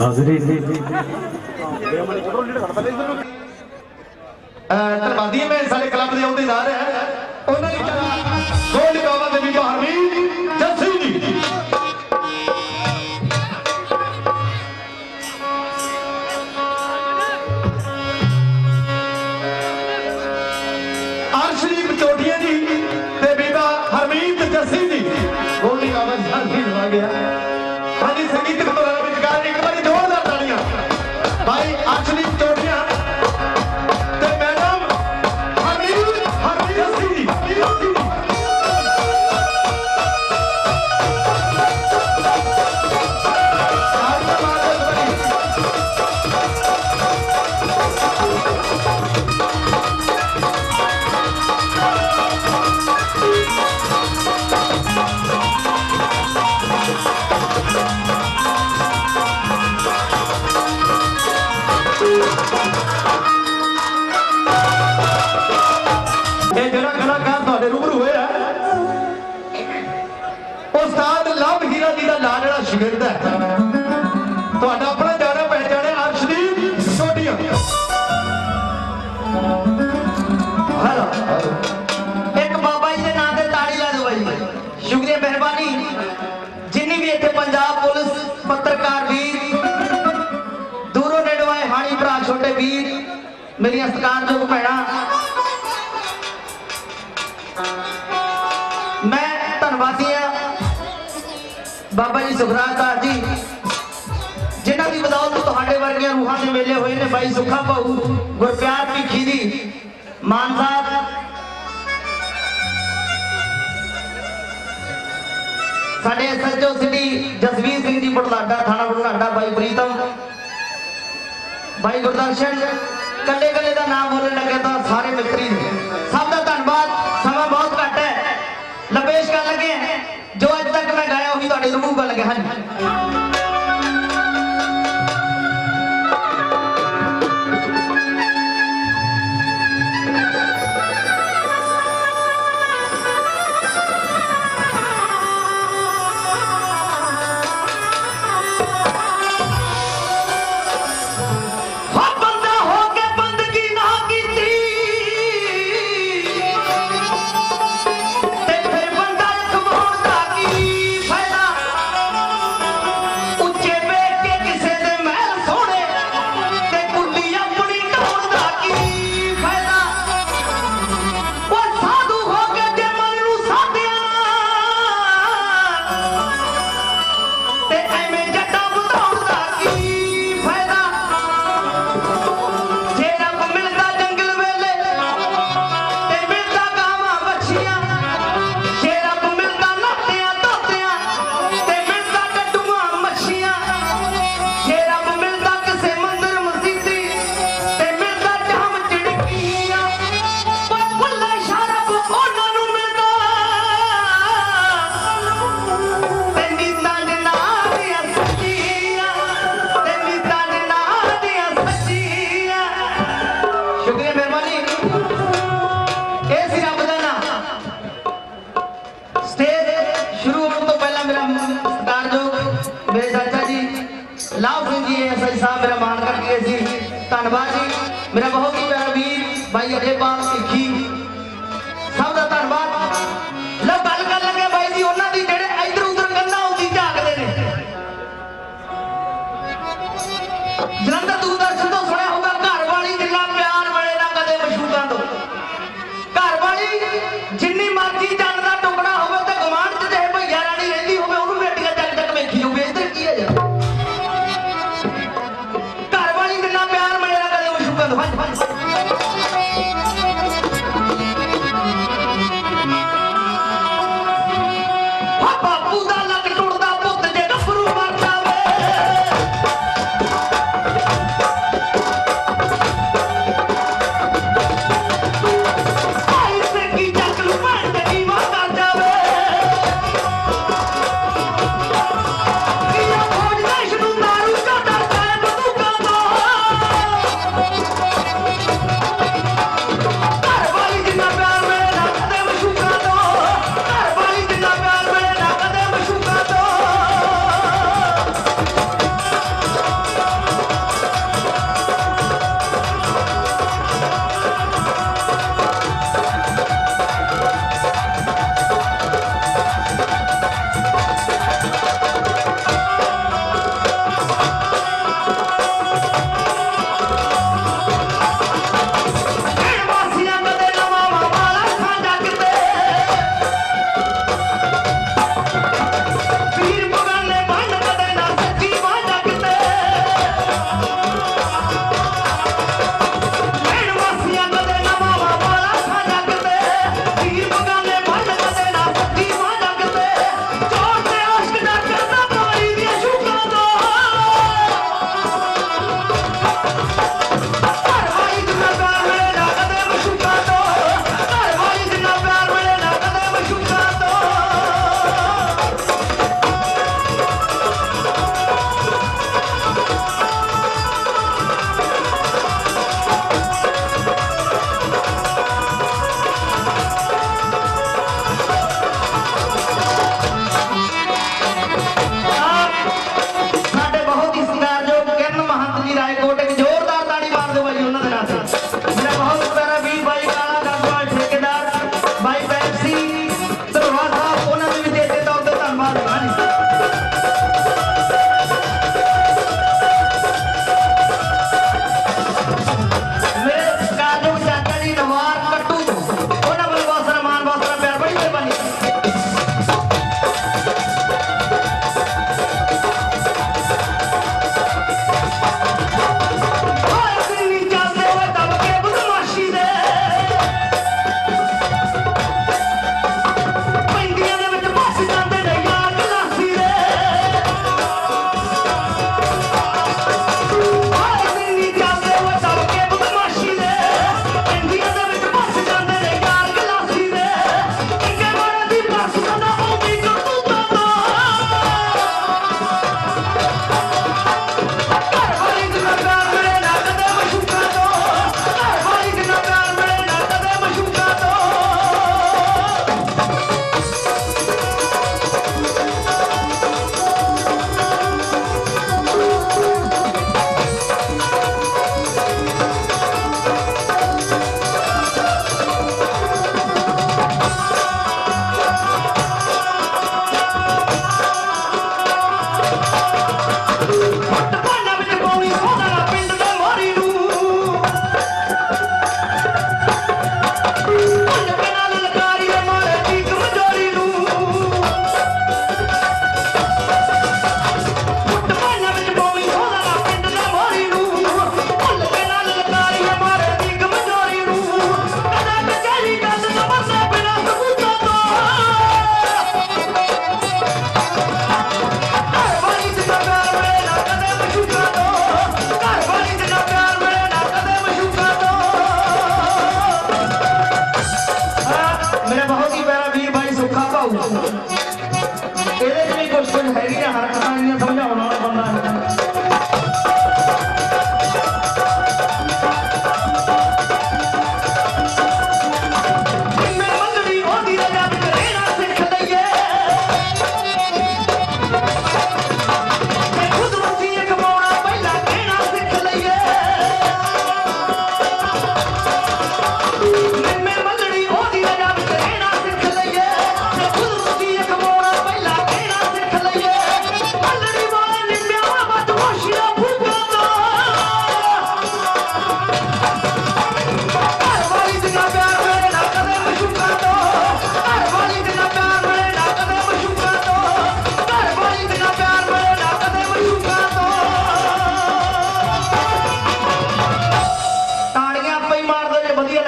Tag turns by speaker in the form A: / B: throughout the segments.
A: ਹਾਜ਼ਰੀ
B: ਤਰਬੰਦੀ ਮੈਂ ਸਾਡੇ ਕਲੱਬ ਦੇ ਅਹੁਦੇਦਾਰ ਹੈ ਉਹਨਾਂ ਦੀ ਤਰ੍ਹਾਂ ਗੋਲ ਗੋਵਾ ਦੇ ਵੀ
C: 12ਵੀਂ ਮੇਰੀਆਂ ਸਤਿਕਾਰਯੋਗ ਭੈਣਾਂ। ਮੈਂ ਧੰਨਵਾਦੀ ਆ ਬਾਬਾ ਜੀ ਸੁਖਰਾਜ ਦਾਸ ਜੀ, ਜਿਨ੍ਹਾਂ ਦੀ ਬਦੌਲਤ ਤੁਹਾਡੇ ਵਰਗੀਆਂ ਰੂਹਾਂ ਦੇ ਮੇਲੇ ਹੋਏ ਨੇ ਬਾਈ ਸੁਖਾ ਭਾਊ ਗੁਰਪਿਆਰ ਭਿੱਖੀ ਦੀ, ਮਾਨ ਸਾਹਿਬ। ਸਾਡੇ ਸੱਜੋ ਸਿੱਧੀ ਜਸਵੀਰ ਸਿੰਘ ਜੀ ਬੜਲਾਡਾ ਥਾਣਾ ਬੜਲਾਡਾ ਬਾਈ ਪ੍ਰੀਤਮ, ਬਾਈ ਗੁਰਦਰਸ਼ਨ ਕੱਲੇ ਕੱਲੇ ਦਾ ਨਾਮ ਬੋਲਣ ਲੱਗੇ ਤਾਂ ਸਾਰੇ ਮਿੱਤਰੀ ਸਭ ਦਾ ਧੰਨਵਾਦ, ਸਮਾਂ ਬਹੁਤ ਘੱਟ ਹੈ। ਲਪੇਸ਼ ਕਰਨ ਲੱਗੇ ਜੋ ਅੱਜ ਤੱਕ ਮੈਂ ਗਾਇਆ, ਉਹੀ ਤੁਹਾਡੇ ਰੂਹ ਕੋਲ ਲੱਗੇ ਹਨ।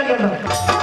C: வேண்டும்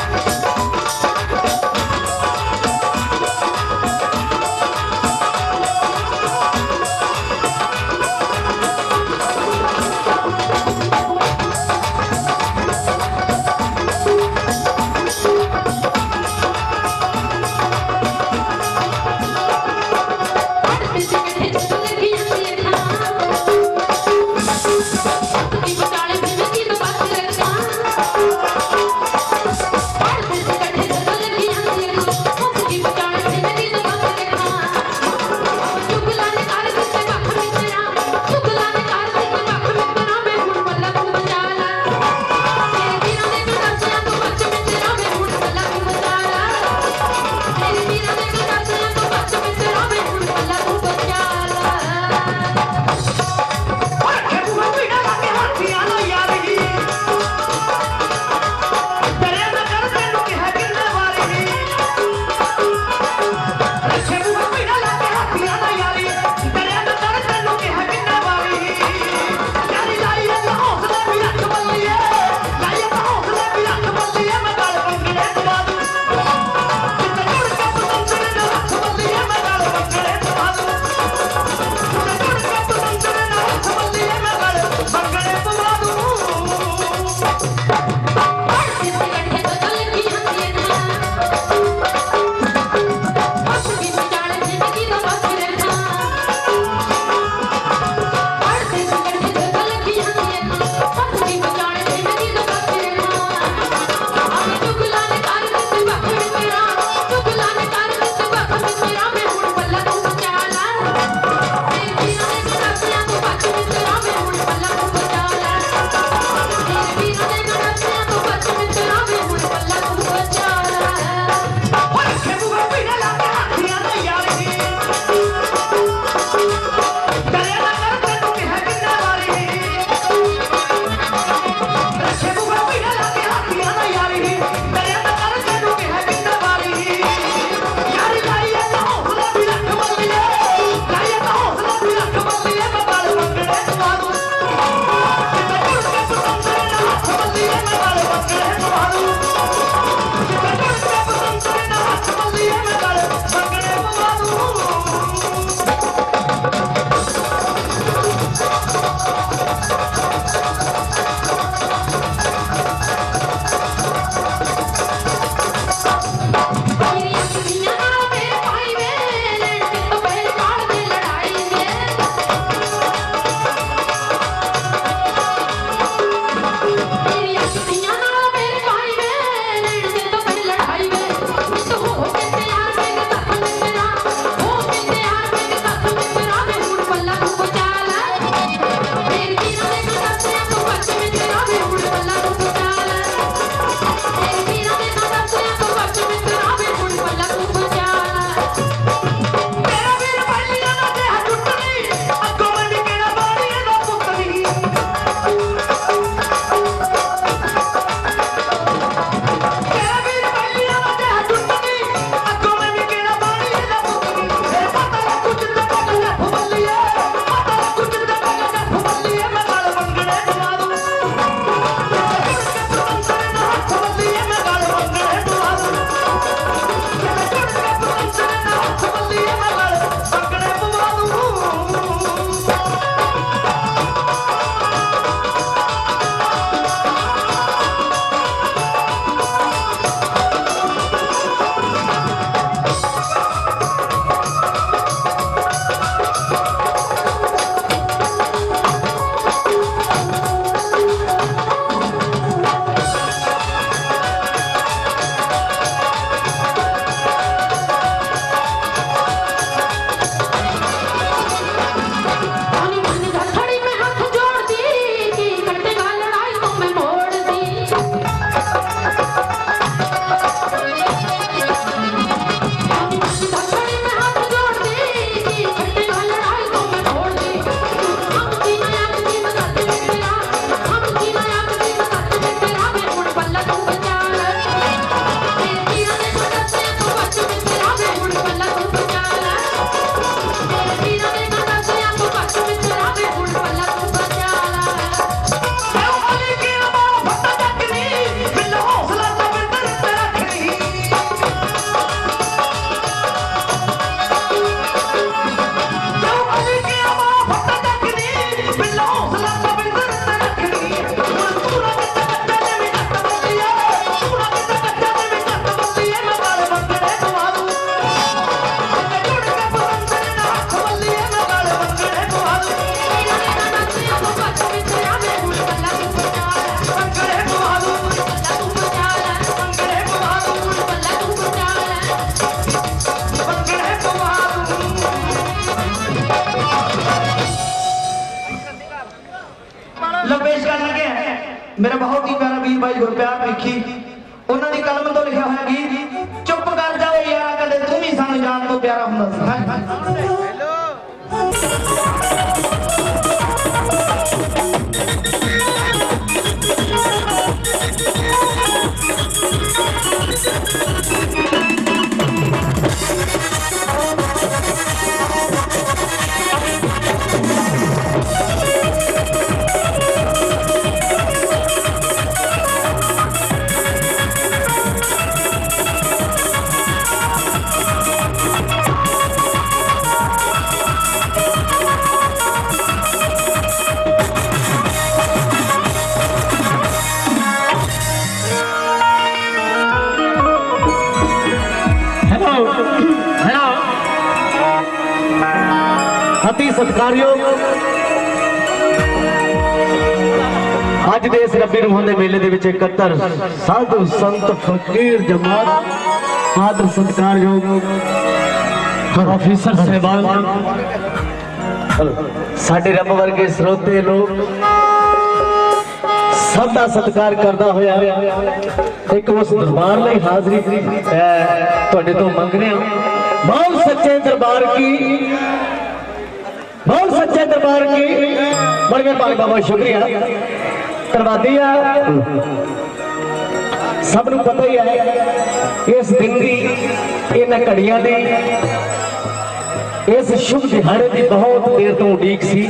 C: ਬਹੁਤ ਹੀ ਪਿਆਰਾ ਵੀਰ ਗੁਰਪਿਆਰ ਵੇਖੀ ਉਹਨਾਂ ਦੀ ਕਲਮ ਤੋਂ ਲਿਖਿਆ ਹੋਇਆ ਗੀਤ, ਚੁੱਪ ਕਰ ਜਾਓ ਯਾਰਾ ਕਦੇ, ਤੂੰ ਵੀ ਸਾਨੂੰ ਜਾਣ ਤੋਂ ਪਿਆਰਾ ਹੁੰਦਾ ਸੀ।
D: ਰੂਹਾਂ ਦੇ ਮੇਲੇ ਦੇ ਵਿੱਚ ਇਕੱਤਰ ਸਾਧੂ ਸੰਤ ਫਕੀਰ ਜਮਾਤ ਆਦਰ ਸਤਿਕਾਰਯੋਗ ਆਫੀਸਰ ਸਹਿਬਾਨ। ਸਾਡੇ ਰੱਬ ਵਰਗੇ ਸਰੋਤੇ ਲੋਕ ਸਭ ਦਾ ਸਤਿਕਾਰ ਕਰਦਾ ਹੋਇਆ ਇੱਕ ਉਸ ਦਰਬਾਰ ਲਈ ਹਾਜ਼ਰੀ ਅਹ, ਤੁਹਾਡੇ ਤੋਂ ਮੰਗਦੇ ਹਾਂ। ਬਹੁਤ ਸੱਚੇ ਦਰਬਾਰ ਕੀ? ਬਹੁਤ ਸੱਚੇ ਦਰਬਾਰ ਕੀ? ਬੜੇ ਮਿਹਰਬਾਨੀ ਬਾਬਾ ਸ਼ੁਕਰੀਆ। ਕਰਵਾਦੀ ਆ। ਸਭ ਨੂੰ ਪਤਾ ਹੀ ਹੈ, ਇਸ ਦਿਨ ਦੀ, ਇਹਨਾਂ ਘੜੀਆਂ ਦੀ, ਇਸ ਸ਼ੁਭ ਦਿਹਾੜੇ ਦੀ ਬਹੁਤ ਦੇਰ ਤੋਂ ਉਡੀਕ ਸੀ,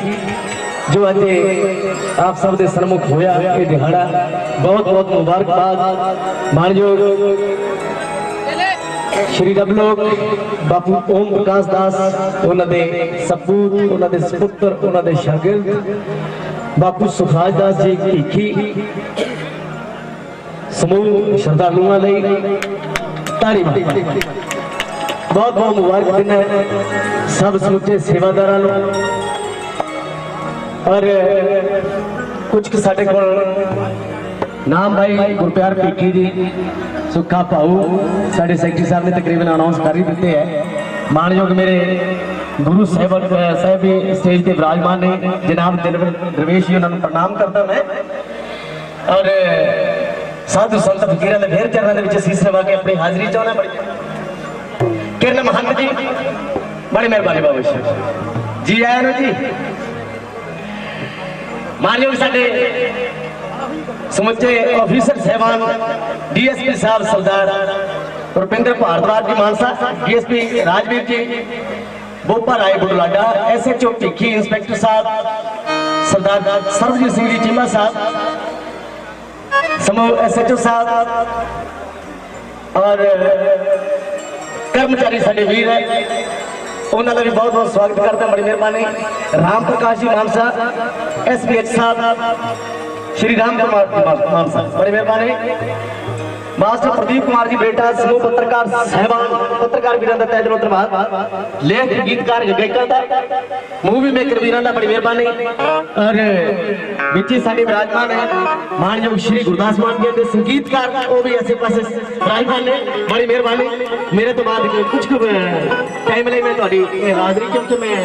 D: ਜੋ ਅੱਜ ਆਪ ਸਭ ਦੇ ਸਨਮੁਖ ਹੋਇਆ ਇਹ ਦਿਹਾੜਾ। ਬਹੁਤ ਬਹੁਤ ਮੁਬਾਰਕਬਾਦ। ਮਾਨਯੋਗ ਸ਼੍ਰੀ ਰਬਲੋਕ ਬਾਪੂ ਓਮ ਪ੍ਰਕਾਸ਼ ਦਾਸ, ਉਹਨਾਂ ਦੇ ਸਪੂਤ ਉਹਨਾਂ ਦੇ ਸੁਪੁੱਤਰ, ਉਹਨਾਂ ਦੇ ਸ਼ਾਗਿਰਦ ਬਾਪੂ ਸੁਖਾਜ ਦਾਸ ਜੀ ਭੀਖੀ ਸਮੂਹ ਸ਼ਰਧਾਲੂਆਂ ਲਈ ਤਾੜੀ ਮਾਰੋ ਬਹੁਤ ਬਹੁਤ ਮੁਬਾਰਕ ਦਿਨ ਹੈ ਸਭ ਸਮੁੱਚੇ ਸੇਵਾਦਾਰਾਂ ਨੂੰ। ਔਰ ਕੁਝ ਕੁ ਸਾਡੇ ਕੋਲ ਨਾਮ ਭਾਈ ਗੁਰਪਿਆਰ ਭੀਖੀ ਜੀ, ਸੁੱਖਾ ਭਾਊ, ਸਾਡੇ ਸੈਕਟਰੀ ਸਾਹਿਬ ਨੇ ਤਕਰੀਬਨ ਅਨਾਉਂਸ ਕਰ ਹੀ ਦਿੱਤੇ ਹੈ। ਮਾਨਯੋਗ ਮੇਰੇ ਗੁਰੂ ਸਾਹਿਬ ਸਾਹਿਬ ਵੀ ਸਟੇਜ ਤੇ ਵਿਰਾਜਮਾਨ ਨੇ। ਜਨਾਬ ਦਰਵੇਸ਼ ਜੀ, ਉਹਨਾਂ ਨੂੰ ਪ੍ਰਣਾਮ ਕਰਦਾ ਮੈਂ। ਔਰ, ਸਾਧੂ ਸੰਤ ਫਕੀਰਾਂ ਦੇ ਫੇਰ ਚਰਨਾਂ ਦੇ ਵਿੱਚ ਸੀਸ ਨਵਾ ਕੇ ਆਪਣੀ ਹਾਜ਼ਰੀ ਚਾਹੁੰਦਾ ਬੜੀ ਕਿਰਨ ਮਹੰਤ ਜੀ, ਬੜੀ ਮਿਹਰਬਾਨੀ ਬਾਬਾ ਜੀ। ਜੀ ਆਇਆਂ ਨੂੰ ਜੀ। ਮਾਨਯੋਗ ਸਾਡੇ ਸਮੁੱਚੇ ਅਫੀਸਰ ਸਹਿਬਾਨ ਡੀਐਸਪੀ ਸਾਹਿਬ, Sardar Rupinder Bhardwaj ji Mansa DSP Rajveer ji Bopa Rai Budhlada SHO Bhikhi inspector ਸਾਹਿਬ, ਸਰਦਾਰ ਸਰਬਜੀਤ ਸਿੰਘ ਜੀ ਚੀਮਾ ਸਾਹਿਬ, ਸਮੂਹ ਐਸਐਚਓ ਸਾਹਿਬ, ਔਰ ਕਰਮਚਾਰੀ ਸਾਡੇ ਵੀਰ ਹੈ, ਉਹਨਾਂ ਦਾ ਵੀ ਬਹੁਤ ਬਹੁਤ ਸਵਾਗਤ ਕਰਦਾ ਬੜੀ ਮਿਹਰਬਾਨੀ। ਰਾਮ ਪ੍ਰਕਾਸ਼ ਜੀ ਮਾਨ ਮਾਨਸਾ ਐਸਪੀਐਚ ਸਾਹਿਬ, ਸ਼੍ਰੀ ਰਾਮ ਕੁਮਾਰ ਮਾਨ- ਮਾਨਸਾ ਬੜੀ ਮਿਹਰਬਾਨੀ। ਮਾਸਟਰ ਪ੍ਰਦੀਪ ਕੁਮਾਰ ਜੀ ਬੇਟਾ ਸਮੂਹ ਪੱਤਰਕਾਰ ਸਹਿਬਾਨ, ਪੱਤਰਕਾਰ ਵੀਰਾਂ ਦਾ ਤਹਿ ਦਿਲੋਂ ਧੰਨਵਾਦ। ਲੇਖ ਗੀਤਕਾਰ ਗਾਇਕਾਂ ਦਾ ਮੂਵੀ ਮੇਕਰ ਵੀਰਾਂ ਦਾ ਬੜੀ ਮਿਹਰਬਾਨੀ। ਔਰ ਵਿੱਚ ਹੀ ਸਾਡੇ ਵਿਰਾਜਮਾਨ ਹੈ ਮਾਨਯੋਗ ਸ਼੍ਰੀ ਗੁਰਦਾਸ ਮਾਨ ਜੀ ਦੇ ਸੰਗੀਤਕਾਰ, ਉਹ ਵੀ ਐਸੇ ਪਾਸੇ ਵਿਰਾਜਮਾਨ ਨੇ, ਬੜੀ ਮਿਹਰਬਾਨੀ। ਮੇਰੇ ਤੋਂ ਬਾਅਦ ਕੁਝ ਟਾਈਮ ਲਈ ਮੈਂ ਤੁਹਾਡੀ ਹਾਜ਼ਰੀ, ਕਿਉਂਕਿ ਮੈਂ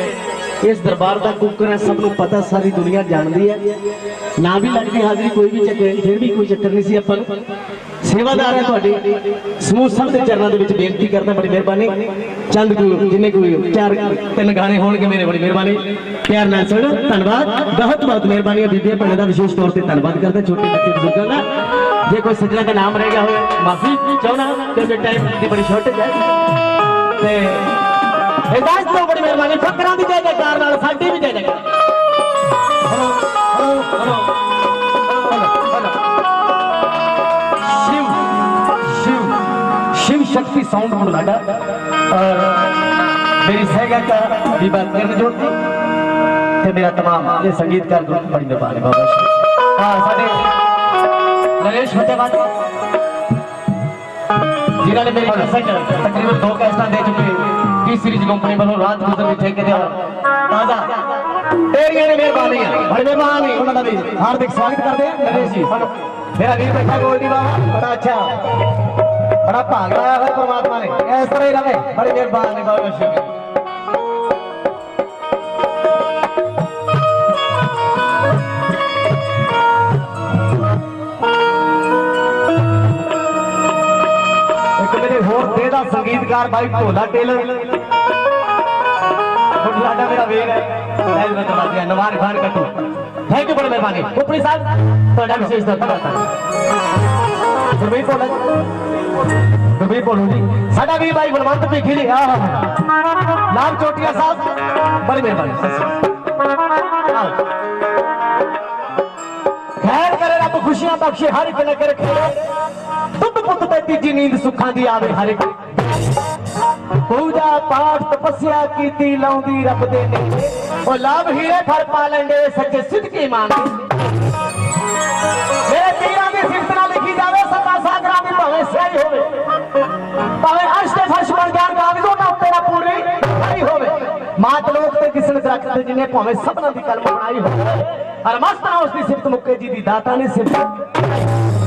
D: ਇਸ ਦਰਬਾਰ ਦਾ ਕੁੱਕਰ ਹੈ, ਸਭ ਨੂੰ ਪਤਾ, ਸਾਰੀ ਦੁਨੀਆ ਜਾਣਦੀ ਹੈ। ਨਾ ਵੀ ਲੱਗਦੀ ਹਾਜ਼ਰੀ, ਕੋਈ ਵੀ ਚੱਕਰ, ਫਿਰ ਵੀ ਕੋਈ ਚੱਕਰ ਨਹੀਂ ਸੀ ਆਪਾਂ ਨੂੰ। ਸੇਵਾਦਾਰ ਹੈ ਤੁਹਾਡੀ। ਸਮੂਹ ਸਭ ਦੇ ਚਰਨਾਂ ਦੇ ਵਿੱਚ ਬੇਨਤੀ ਕਰਦਾ, ਬੜੀ ਮਿਹਰਬਾਨੀ। ਚੰਦ ਕੋ, ਜਿੰਨੇ ਕੋਈ ਚਾਰ, ਤਿੰਨ ਗਾਣੇ ਹੋਣਗੇ, ਮੇਰੇ ਬੜੀ ਮਿਹਰਬਾਨੀ। ਪਿਆਰ ਨਾਲ ਸੁਣ, ਧੰਨਵਾਦ। ਬਹੁਤ ਬਹੁਤ ਮਿਹਰਬਾਨੀ ਬੀਬੀਆਂ ਭੈਣਾਂ ਦਾ, ਵਿਸ਼ੇਸ਼ ਤੌਰ ਤੇ ਧੰਨਵਾਦ ਕਰਦਾ, ਛੋਟੇ ਬੱਚੇ, ਬਜ਼ੁਰਗਾਂ ਦਾ। ਜੇ ਕੋਈ ਸੱਜਣਾ ਦਾ ਨਾਮ ਰਹਿ ਗਿਆ ਹੋਵੇ, ਮਾਫੀ ਚਾਹਣਾ ਕਿਉਂਕਿ ਟਾਈਮ ਦੀ ਬੜੀ ਸ਼ਾਰਟੇਜ ਹੈ। ਤੇ ਇਜਾਜ਼ਤ ਦਿਓ, ਬੜੀ ਮਿਹਰਬਾਨੀ। ਫਕਰਾਂ ਦੀ ਜੈ ਜੈਕਾਰ ਨਾਲ, ਸਾਡੀ ਵੀ ਜੈ ਜੈਕਾਰ। ਹਲੋ ਹਲੋ ਹਲੋ शक्ति साउंड होने लगा और मेरी सहेगा का विवाद करने जोड़ती ते मेरा तमाम ये संगीतकार ग्रुप बड़ी मेहरबानी बाबा हाँ साढ़े नरेश फतेहबाद जिन्होंने मेरी कसक तकरीबन दो कैसा दे चुके टी सीरीज कंपनी वालों रात गुजर भी ठेके दिया ताजा तेरिया ने मेहरबानी बड़ी मेहरबानी उन्होंने भी हार्दिक स्वागत करते हैं नरेश जी मेरा वीर बैठा गोल्डी बाबा बड़ा अच्छा ਬੜਾ ਅੱਛਾ ਭਾਗ ਲਾਇਆ ਹੋਇਆ ਪ੍ਰਮਾਤਮਾ ਨੇ। ਇਸ ਤਰ੍ਹਾਂ ਹੀ ਰਹੇ ਬੜੀ ਮਿਹਰਬਾਨੀ ਬਾਬਾ ਸ਼ੁਕਰ ਹੋਰ ਦਾ ਸੰਗੀਤਕਾਰ ਬਾਈ ਢੋਲਾ ਟੇਲਰ। ਬੁਢਲਾਡਾ ਮੇਰਾ ਵੀਰ ਹੈ। ਲੈ ਮੈਂ ਚਲਾ ਦਿਆ ਨਵਾਰ ਖਾਨ ਕੱਟੂ। ਥੈਂਕ ਯੂ ਬੜੀ ਮਿਹਰਬਾਨੀ। ਉਪਰੀ ਸਾਹਿਬ, ਤੁਹਾਡਾ ਵਿਸ਼ੇਸ਼ ਧੰਨਵਾਦ। ਗੁਰਮੀਤ ਭੋਲਾ ਗੁਰਮੀਤ ਭੋਲੂ ਜੀ। ਸਾਡਾ ਵੀ ਭਾਈ ਬਲਵੰਤ ਭਿੱਖੀ ਜੀ ਨਾਮ ਚੋਟੀਆ ਸਾਹਿਬ, ਬੜੀ ਮਿਹਰਬਾਨੀ। ਖੈਰ ਕਰੇ ਰੱਬ ਖੁਸ਼ੀਆਂ ਬਖਸ਼ੇ, ਹਰ ਇੱਕ ਨਗਰ ਕਰ ਖੇੜੇ ਪੁੱਤ ਤੇ ਤੀਜੀ ਨੀਂਦ ਸੁੱਖਾਂ ਦੀ ਆਵੇ ਹਰ ਇੱਕ। ਪੂਜਾ ਪਾਠ ਤਪੱਸਿਆ ਕੀਤੀ, ਲਾਉਂਦੀ ਰੱਬ ਦੇ ਨੇ ਉਹ ਲਾਭ ਹੀਰੇ ਘਰ ਪਾ ਲੈਂਦੇ, ਸੱਚੇ ਸਿੱਧਕੀ ਮੰਨਦੇ ਸਾਗਰਾਂ ਦੀ ਭਾਵੇਂ ਸਿਆਹੀ ਹੋਵੇ ਭਾਵੇਂ ਅਰਸ਼ ਫਰਸ਼ ਬਣ ਜਾਣ ਕਾਗਜ਼ੋਂ ਉੱਤੇ ਨਾ ਪੂਰੀ ਭਰੀ ਹੋਵੇ। ਮਾਤ ਲੋਕ ਤੇ ਕਿਸਨ ਦਰਖਤ ਤੇ ਭਾਵੇਂ ਸਭਨਾਂ ਦੀ ਕਲਮ ਬਣਾਈ ਹੋਵੇ, ਹਰ ਮਸਤਾਂ ਉਸ ਦੀ ਸਿਫਤ ਮੁੱਕੇ ਜੀ ਦੀ ਦਾਤਾ ਨੇ ਸਿਫਤ।